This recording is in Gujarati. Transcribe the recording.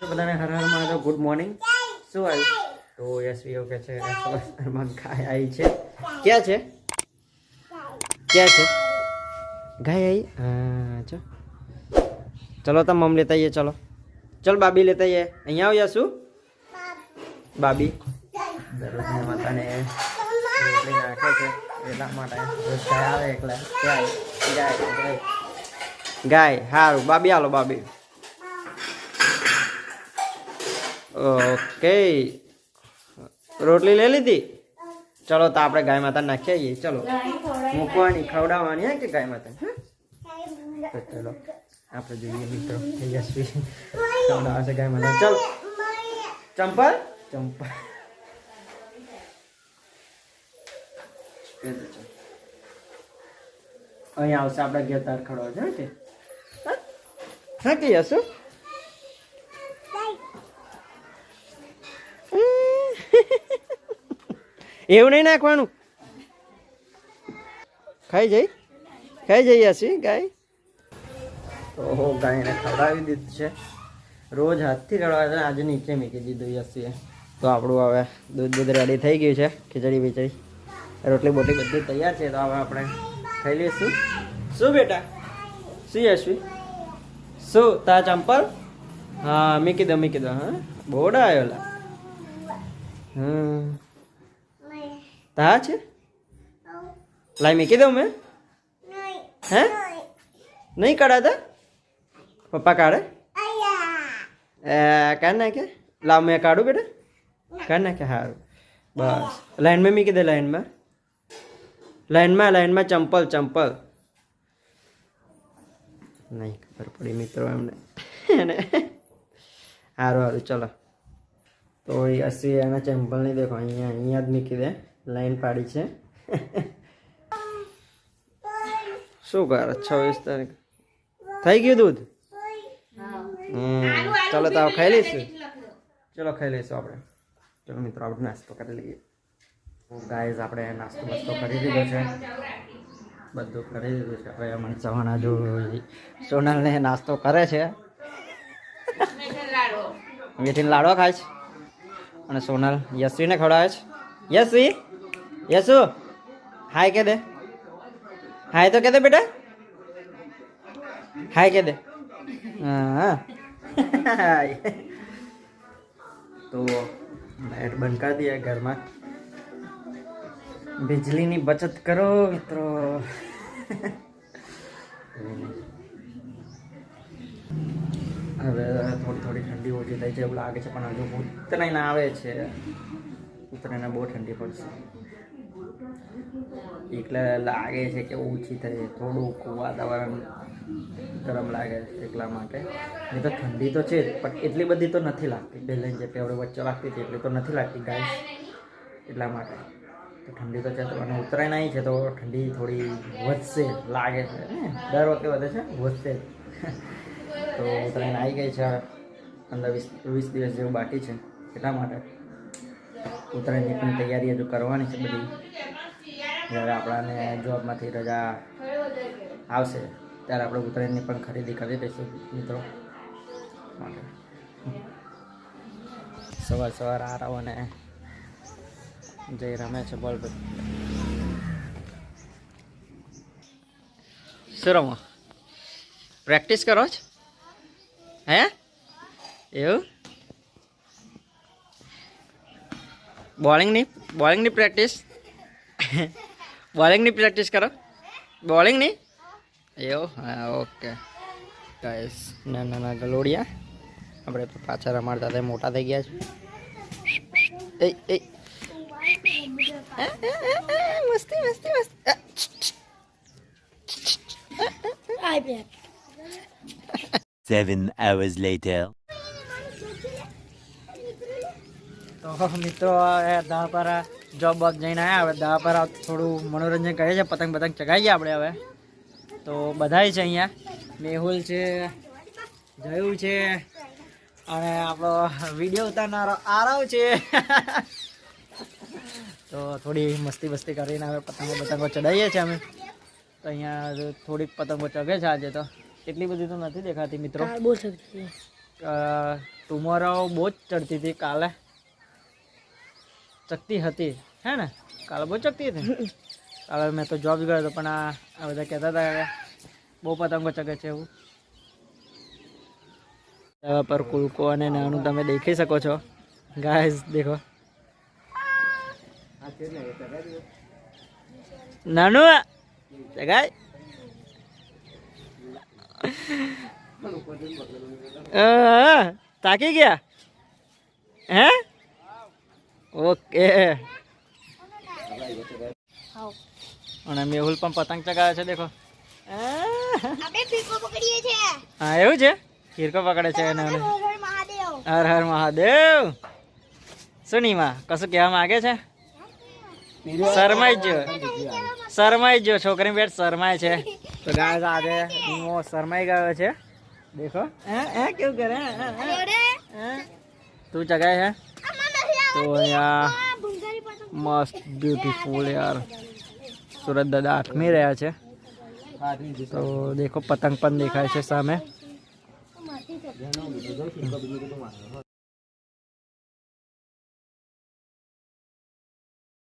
બધાને હર હર મહાદેવ ગુડ મોર્નિંગ. શું આવ્યું તો એવું કે છે. સવારમાં ગાય આવી છે. ક્યાં છે? ક્યાં છે? ગાય આવી હા ચો. ચલો તમે મમ લેતા આવીએ ચલો. ચલ બાબી લેતા આવીએ અહીંયા આવ્યા શું? બાબી. દરરોજની માતાને રોટલી છે. એટલા માટે રોજ ગાય આવે એકલા ગાય ગાય. ગાય સારું બાબી, હાલો, બાબી. ઓકે. રોટલી લઈ લીધી? ચલો તો આપણે ગાય માતા નાખી આવીએ. ચલો. મૂકવાની, ખવડાવવાની હે કે ગાય માતા હે? ચલો, આપણે જોઈએ મિત્રો. યશવી ખવડાવશે ગાય માતા ચલો. ચંપલ? ચંપલ. અહીંયા આવશે, આપણે ઘેર તાર ખડવા છે? હા કે યશુ? એવું નહીં નાખવાનું. ખાઈ જઈ. ખાઈ જઈ હસી ગાય. ઓહો, ગાયને ખવડાવી દીધું છે. રોજ હાથથી રડવા છે, આજે નીચે મૂકી દીધું યસીએ તો આપણું હવે દૂધ દૂધ રેડી થઈ ગયું છે, ખીચડી બીચડી. રોટલી બોટલી બધું તૈયાર છે, તો હવે આપણે ખાઈ લઈશું. શું બેટા? શું યશવી શું તા ચંપલ? હા, મૂકી દો મૂકી દો, હા. બોડા આવ્યો લા તા છે? લાઈ મૂકી દઉં મેં? હે? નહીં કાઢાતા? પપ્પા કાઢે? કાઢ નાખે? લાવ મેં કાઢું બેટા. કાઢ નાખે સારું બસ. લાઈનમાં મૂકી દે લાઈનમાં. લાઈનમાં લાઈનમાં ચંપલ ચંપલ. નહીં ખબર પડી મિત્રો એમને. એને. સારું સારું ચલો. તો એ અસી એના ચંપલ નહીં દેખો, અહીંયા અહીંયા જ મૂકી દે. લાઈન પાડી છે. શું કરે? છવ્વીસ તારીખ. થઈ ગયું દૂધ? હમ ચાલો તો ખાઈ લઈશું. ચલો ખાઈ લઈશું આપણે. ચલો મિત્રો આપણે નાસ્તો કરી લઈએ. ગાઈઝ આપણે નાસ્તો બાસ્તો કરી દીધો છે. બધું કરી દીધું છે. હવે અમને જવાના જો સોનલને નાસ્તો કરે છે. મીઠીને લાડવા ખાય છે. અને સોનલ યશવીને ખવડાવે છે. યશવી! યશુ, હાય કે દે. હાય તો કે દે બેટા. હાય કે દે. હા તો લાઈટ બંધ કરી દઈએ ઘરમાં. બિજલીની બચત કરો મિત્રો. હવે થોડી થોડી ઠંડી ઓછી થઈ છે એવું લાગે છે, પણ હજુ ઉત્તરાયણ આવે છે. ઉત્તરાયણ બહુ ઠંડી પડશે. એટલે લાગે છે કે ઓછી થઈ થોડુંક વાતાવરણ ગરમ લાગે છે એટલા માટે. નહીં તો ઠંડી તો છે પણ એટલી બધી તો નથી લાગતી. પહેલાં જે આપણે વચ્ચે લાગતી હતી, એટલી તો નથી લાગતી ગાય એટલા માટે. તો ઠંડી તો છે, તો અને ઉત્તરાયણ આવી છે, તો ઠંડી થોડી વધશે, લાગે છે. દર વખતે વધે છે, વધશે તો ઉત્તરાયણ આવી ગઈ છે, પંદર વીસ વીસ દિવસ જેવું બાકી છે, એટલા માટે. ઉત્તરાયણની પણ તૈયારી હજુ કરવાની છે બધી. જ્યારે આપણાને જોબમાંથી રજા આવશે, ત્યારે આપણે ઉત્તરાયણની પણ ખરીદી કરી દઈશું, મિત્રો. સવાર સવાર સવાર આરાવ અને જઈ રમે છે બોલ શું રમો? પ્રેક્ટિસ કરો છો હે? એવું? બોલિંગની બોલિંગની પ્રેક્ટિસ? બોલિંગની પ્રેક્ટિસ કરો? બોલિંગની? એવો હા, ઓકે. ગાઈસ નાના નાના ગલોડિયા. આપણે પાછા રમાડતા હતા મોટા થઈ ગયા છે. એ એ મસ્તી મસ્તી મસ્તી. Seven hours later. તો મિત્રો દાવાપારા જોબ બોબ જઈને આવ્યા હવે દાવાપારા થોડું મનોરંજન કરીએ છીએ. પતંગ પતંગ ચગાવીએ આપણે હવે. તો બધાય છે અહીંયા. મેહુલ છે જયું છે અને આપણો વીડિયો ઉતારનારો આરવ છે. તો થોડી મસ્તી બસ્તી કરીને હવે પતંગો પતંગો ચડાવીએ છીએ અમે. તો અહીંયા થોડીક પતંગો ચગે છે આજે તો. એટલી બધી તો નથી દેખાતી મિત્રો. બહુ ટુમોરો બહુ જ ચડતી હતી કાલે. ચકતી હતી. હે ને? કાલે બહુ ચકતી હતી? કાલે મેં તો જોબ ગયો હતો પણ આ બધા કહેતા હતા બહુ પતંગો ચગે છે એવું. તવા પર કુલકો અને નાનું તમે દેખી શકો છો. ગાય દેખો. નાનું ચગાય. અ, તાકી ગયા? હે? ઓકે. અને મેહુલ પણ પતંગ ચગાવે છે દેખો. હા એવું છે? હિરકો પકડે છે એને હર હર મહાદેવ. હર હર મહાદેવ. શું કશું કહેવા માંગે છે? શરમાઈ જ શરમાઈ જો છોકરી બેટ શરમાય છે. તો ગાય આજે હું શરમાઈ ગયો છે. દેખો. હે હે કેવું કરે? હે, હે, હે? હે? તું ચગાય નથી તો અહીંયા મસ્ત બ્યુટીફુલ યાર. સુરત દાદા આઠમી રહ્યા છે. તો દેખો, પતંગ પણ દેખાય છે સામે.